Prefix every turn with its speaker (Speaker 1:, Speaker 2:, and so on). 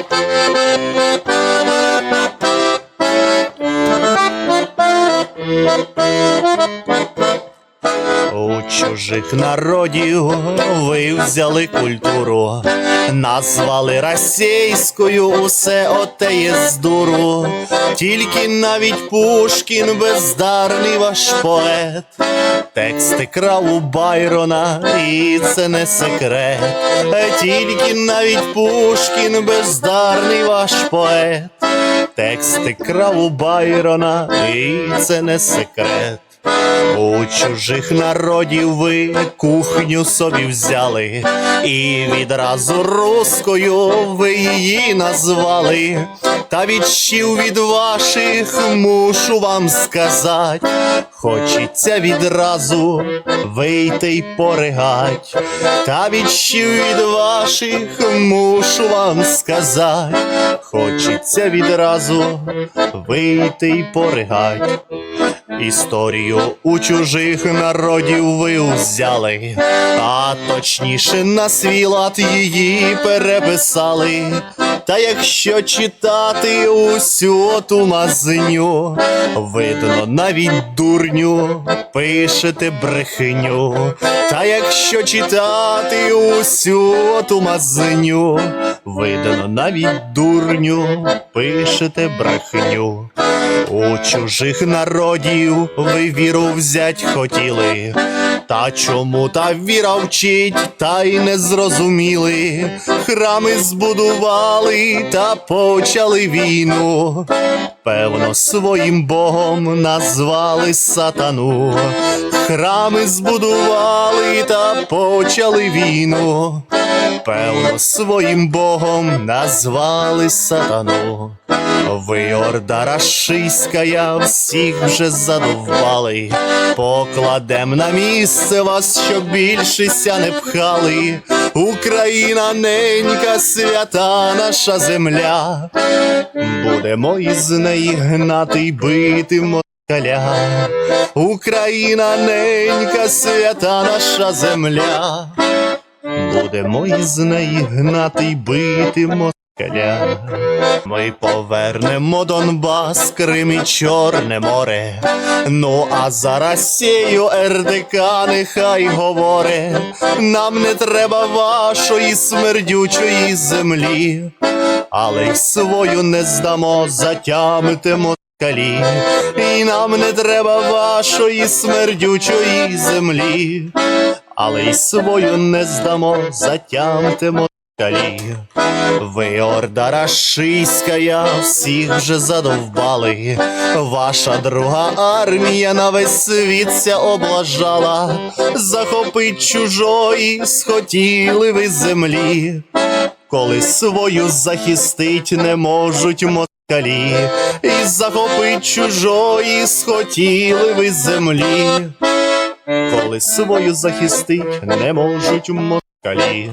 Speaker 1: Thank you. У чужих народів ви взяли культуру, назвали російською усе оте є з дуру. Тільки навіть Пушкін бездарний ваш поет, тексти крав у Байрона, і це не секрет. Тільки навіть Пушкін бездарний ваш поет, тексти крав у Байрона, і це не секрет. У чужих народів ви кухню собі взяли, і відразу руською ви її назвали. Та від щів від ваших мушу вам сказать, хочеться відразу вийти й поригать. Та від щів від ваших мушу вам сказать, хочеться відразу вийти й поригать. Історію у чужих народів ви взяли, а точніше на свій лад її переписали. Та якщо читати усю ту мазню, видно навіть дурню, пишете брехню. Та якщо читати усю ту мазню, видно навіть дурню, пишете брехню. У чужих народів ви віру взять хотіли, та чому та віра вчить, та й не зрозуміли. Храми збудували та почали війну. Певно, своїм богом назвали сатану. Храми збудували та почали війну. Певно, своїм богом назвали сатану. Ви орда рашистська, всіх вже задовбали. Покладем на місце вас, щоб більшися не пхали. Україна ненька, свята наша земля. Будемо із неї гнати й бити москаля. Україна ненька, свята наша земля. Будемо із неї гнати й бити москаля. Ми повернемо Донбас, Крим і Чорне море. Ну а за Росію РДК нехай говоре. Нам не треба вашої смердючої землі, але й свою не здамо, затямите москалі. І нам не треба вашої смердючої землі, але й свою не здамо, затямте москалі. Ви орда рашистська, всіх вже задовбали. Ваша друга армія на весь світ ся облажала. Захопить чужої, схотіли ви землі. Коли свою захистить не можуть москалі, і захопить чужої, схотіли ви землі. Коли свою захистить не можуть москалі. ali.